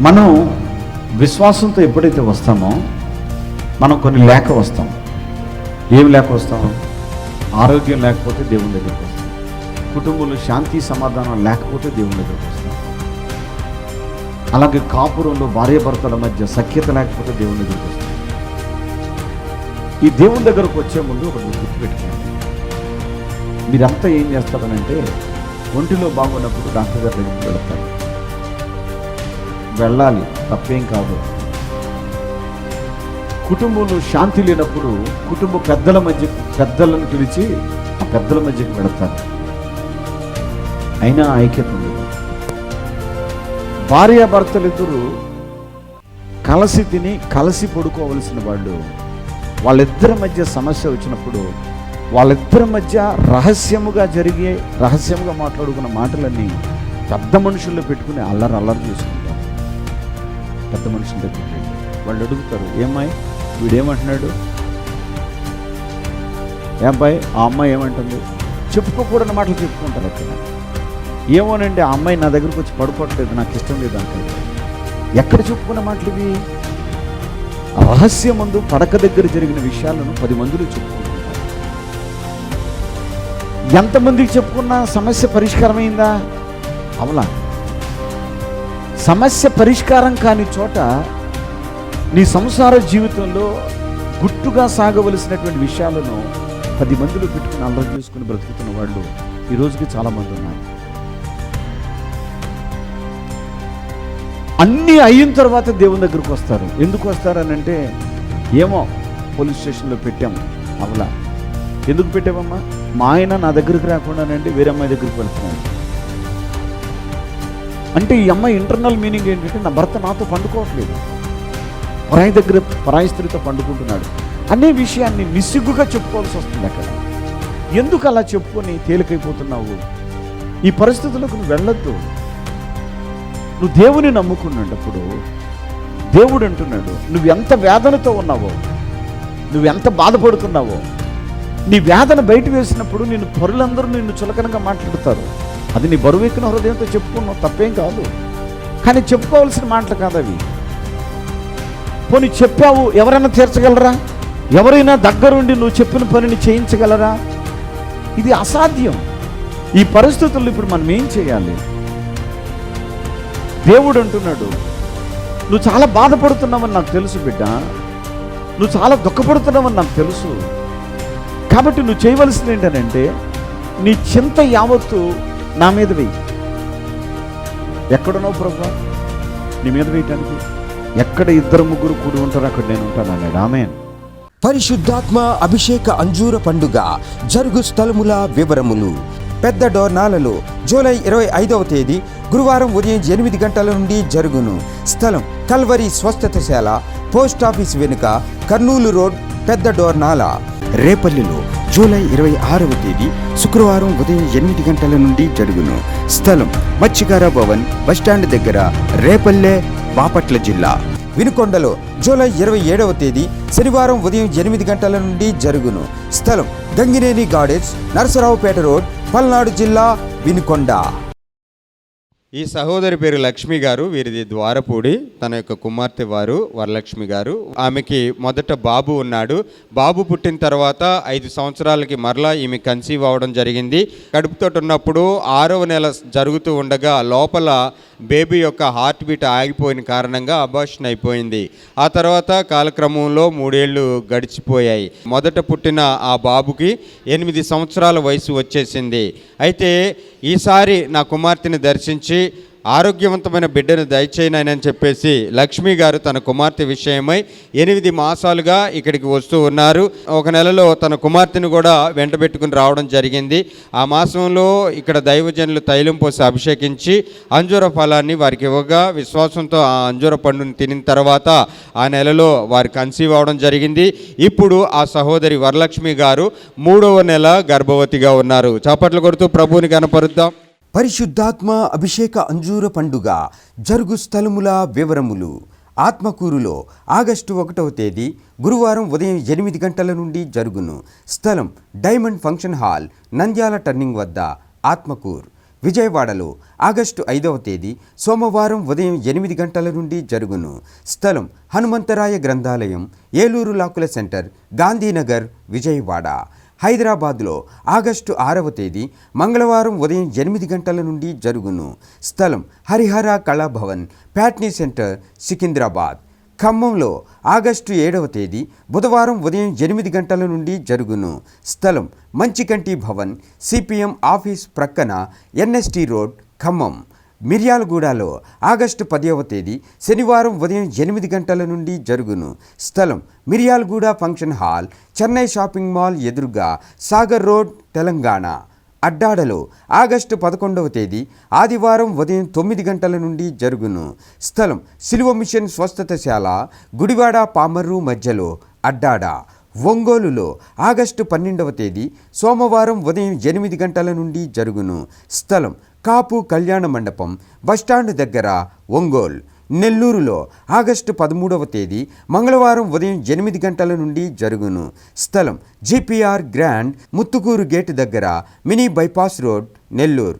మనం విశ్వాసంతో ఎప్పుడైతే వస్తామో మనం కొన్ని లేక వస్తాం. ఏం లేక వస్తాం? ఆరోగ్యం లేకపోతే దేవుని దగ్గరికి వస్తాం. కుటుంబంలో శాంతి సమాధానం లేకపోతే దేవుని దగ్గరికి వస్తాం. అలాగే కాపురంలో భార్యాభర్తల మధ్య సఖ్యత లేకపోతే దేవుని దగ్గరికి వస్తాం. ఈ దేవుని దగ్గరకు వచ్చే ముందు ఒకటి గుర్తుపెట్టుకోండి. మీరంతా ఏం చేస్తారనంటే ఒంటిలో బాగున్నప్పుడు డాక్టర్ గారి దగ్గరికి వెళతారు. వెళ్ళాలి తప్పేం కాదు. కుటుంబంలో శాంతి లేనప్పుడు కుటుంబ పెద్దల మధ్య పెద్దలను పిలిచి పెద్దల మధ్యకి వెళతారు. అయినా ఐక్యత భార్యాభర్తలిద్దరూ కలసి తిని కలసి పడుకోవలసిన వాళ్ళు వాళ్ళిద్దరి మధ్య సమస్య వచ్చినప్పుడు వాళ్ళిద్దరి మధ్య రహస్యముగా జరిగే రహస్యముగా మాట్లాడుకున్న మాటలన్నీ పెద్ద మనుషుల్లో పెట్టుకుని అల్లరి అల్లరి చేసుకుంటారు పెద్ద మనుషుల దగ్గర వెళ్ళి. వాళ్ళు అడుగుతారు ఏమ్మాయి? వీడేమంటున్నాడు? ఏ అబ్బాయి ఆ అమ్మాయి ఏమంటుంది? చెప్పుకోకూడని మాటలు చెప్పుకుంటారు అక్కడ ఏమోనండి ఆ అమ్మాయి నా దగ్గరకు వచ్చి పడుకోవట్లేదు నాకు ఇష్టం లేదు అంటే ఎక్కడ చెప్పుకున్న మాటలు ఇవి? రహస్యమందు పడక దగ్గర జరిగిన విషయాలను పది మందిలో చెప్పుకుంటుంటారు ఎంతమందికి చెప్పుకున్నా సమస్య పరిష్కారమైందా? అవలా సమస్య పరిష్కారం కాని చోట నీ సంసార జీవితంలో గుట్టుగా సాగవలసినటువంటి విషయాలను పది మందిలో పెట్టుకుని అల్లరి చేసుకుని బ్రతుకుతున్న వాళ్ళు ఈ రోజుకి చాలా మంది ఉన్నారు. అన్నీ అయిన తర్వాత దేవుని దగ్గరకు వస్తారు. ఎందుకు వస్తారనంటే ఏమో పోలీస్ స్టేషన్లో పెట్టాము అవలా. ఎందుకు పెట్టామమ్మా మా ఆయన నా దగ్గరికి రాకుండానంటే వేరే అమ్మాయి దగ్గరికి వెళ్తున్నాను అంటే ఈ అమ్మాయి ఇంటర్నల్ మీనింగ్ ఏంటంటే నా భర్త నాతో పండుకోవట్లేదు. పరాయి దగ్గర పరాయి స్త్రీతో పండుకుంటున్నాడు. అనే విషయాన్ని నిస్సిగ్గుగా చెప్పుకోవాల్సి వస్తుంది అక్కడ. ఎందుకు అలా చెప్పుకొని తేలికైపోతున్నావు? ఈ పరిస్థితులకు నువ్వు వెళ్ళొద్దు. నువ్వు దేవుని నమ్ముకున్నప్పుడు దేవుడు అంటున్నాడు నువ్వు ఎంత వేదనతో ఉన్నావో నువ్వు ఎంత బాధపడుతున్నావో నీ వేదన బయట వేసినప్పుడు నిన్ను పరులందరూ నిన్ను చులకనగా మాట్లాడతారు. అది నీ బరువెక్కిన హృదయంతో చెప్పుకున్నావు తప్పేం కాదు. కానీ చెప్పుకోవాల్సిన మాటలు కాదు అవి. పోనీ చెప్పావు ఎవరైనా తీర్చగలరా? ఎవరైనా దగ్గరుండి నువ్వు చెప్పిన పనిని చేయించగలరా? ఇది అసాధ్యం. ఈ పరిస్థితుల్లో ఇప్పుడు మనం ఏం చేయాలి? దేవుడు అంటున్నాడు నువ్వు చాలా బాధపడుతున్నావని నాకు తెలుసు బిడ్డ. నువ్వు చాలా దుఃఖపడుతున్నావని నాకు తెలుసు. కాబట్టి నువ్వు చేయవలసింది ఏంటనంటే నీ చింత యావత్తు నా మీద వెయ్యి. ఎక్కడున్నావు ప్రభా? నీ మీద వేయటానికి ఎక్కడ ఇద్దరు ముగ్గురు కూడి ఉంటారో అక్కడ నేను ఉంటాను అన్నాడు. ఆమెన్. పరిశుద్ధాత్మ అభిషేక అంజూర పండుగ జరుగు స్థలముల వివరములు. పెద్ద డోర్నాలలో జూలై ఇరవై ఐదవ తేదీ గురువారం ఉదయం ఎనిమిది గంటల నుండి జరుగును. స్థలం కల్వరి స్వస్థతశాల పోస్ట్ ఆఫీస్ వెనుక కర్నూలు రోడ్ పెద్ద డోర్నాల. రేపల్లిలో జూలై ఇరవై ఆరవ తేదీ శుక్రవారం ఉదయం ఎనిమిది గంటల నుండి జరుగును. స్థలం మత్స్యకార భవన్ బస్టాండ్ దగ్గర రేపల్లె బాపట్ల జిల్లా. వినుకొండలో జూలై ఇరవై ఏడవ తేదీ శనివారం ఉదయం ఎనిమిది గంటల నుండి జరుగును. స్థలం గంగినేని గార్డెన్స్ నరసరావుపేట రోడ్ పల్నాడు జిల్లా వినుకొండ. ఈ సహోదరి పేరు లక్ష్మి గారు వీరిది ద్వారపూడి తన యొక్క కుమార్తె వారు వరలక్ష్మి గారు. ఆమెకి మొదట బాబు ఉన్నాడు. బాబు పుట్టిన తర్వాత ఐదు సంవత్సరాలకి మరలా ఈమె కన్సీవ్ అవ్వడం జరిగింది. కడుపుతో ఉన్నప్పుడు ఆరవ నెల జరుగుతూ ఉండగా లోపల బేబీ యొక్క హార్ట్ బీట్ ఆగిపోయిన కారణంగా అబార్షన్ అయిపోయింది. ఆ తర్వాత కాలక్రమంలో మూడేళ్ళు గడిచిపోయాయి. మొదట పుట్టిన ఆ బాబుకి ఎనిమిది సంవత్సరాల వయసు వచ్చేసింది. అయితే ఈసారి నా కుమార్తెని దర్శించి ఆరోగ్యవంతమైన బిడ్డను దయచేయనని చెప్పేసి లక్ష్మి గారు తన కుమార్తె విషయమై ఎనిమిది మాసాలుగా ఇక్కడికి వస్తూ ఉన్నారు. ఒక నెలలో తన కుమార్తెను కూడా వెంటబెట్టుకుని రావడం జరిగింది. ఆ మాసంలో ఇక్కడ దైవజనులు తైలం పోసి అభిషేకించి అంజూర ఫలాన్ని వారికి ఇవ్వగా విశ్వాసంతో ఆ అంజూర పండుని తినిన తర్వాత ఆ నెలలో వారు కన్సీవ్ అవడం జరిగింది. ఇప్పుడు ఆ సహోదరి వరలక్ష్మి గారు మూడవ నెల గర్భవతిగా ఉన్నారు. చాపట్లు కొడుతూ ప్రభువుని కనపరుద్దాం పరిశుద్ధాత్మ అభిషేక అంజూర పండుగ జరుగు స్థలముల వివరములు. ఆత్మకూరులో ఆగస్టు ఒకటవ తేదీ గురువారం ఉదయం ఎనిమిది గంటల నుండి జరుగును. స్థలం diamond function hall Nandyal turning వద్ద ఆత్మకూర్. విజయవాడలో ఆగస్టు ఐదవ తేదీ సోమవారం ఉదయం ఎనిమిది గంటల నుండి జరుగును. స్థలం హనుమంతరాయ గ్రంథాలయం ఏలూరు లాకుల సెంటర్ గాంధీనగర్ విజయవాడ. హైదరాబాద్లో ఆగస్టు ఆరవ తేదీ మంగళవారం ఉదయం ఎనిమిది గంటల నుండి జరుగును. స్థలం హరిహర కళాభవన్ ప్యాట్నీ సెంటర్ సికింద్రాబాద్. ఖమ్మంలో ఆగస్టు ఏడవ తేదీ బుధవారం ఉదయం ఎనిమిది గంటల నుండి జరుగును. స్థలం మంచికంటి భవన్ సిపిఎం ఆఫీస్ ప్రక్కన ఎన్ఎస్టి రోడ్ ఖమ్మం. మిర్యాలగూడలో ఆగస్టు పదవ తేదీ శనివారం ఉదయం ఎనిమిది గంటల నుండి జరుగును. స్థలం Miryalaguda function hall Chennai shopping mall ఎదురుగా సాగర్ రోడ్ తెలంగాణ. అడ్డాడలో ఆగస్టు పదకొండవ తేదీ ఆదివారం ఉదయం తొమ్మిది గంటల నుండి జరుగును. స్థలం సిలువ మిషన్ స్వస్థతశాల గుడివాడ పామర్రు మధ్యలో అడ్డాడ. ఒంగోలులో ఆగస్టు పన్నెండవ తేదీ సోమవారం ఉదయం ఎనిమిది గంటల నుండి జరుగును. స్థలం కాపు కళ్యాణ మండపం బస్టాండ్ దగ్గర ఒంగోల్ నెల్లూరులో ఆగస్టు పదమూడవ తేదీ మంగళవారం ఉదయం ఎనిమిది గంటల నుండి జరుగును. స్థలం జిపిఆర్ గ్రాండ్ ముత్తుకూరు గేట్ దగ్గర మినీ బైపాస్ రోడ్ నెల్లూరు.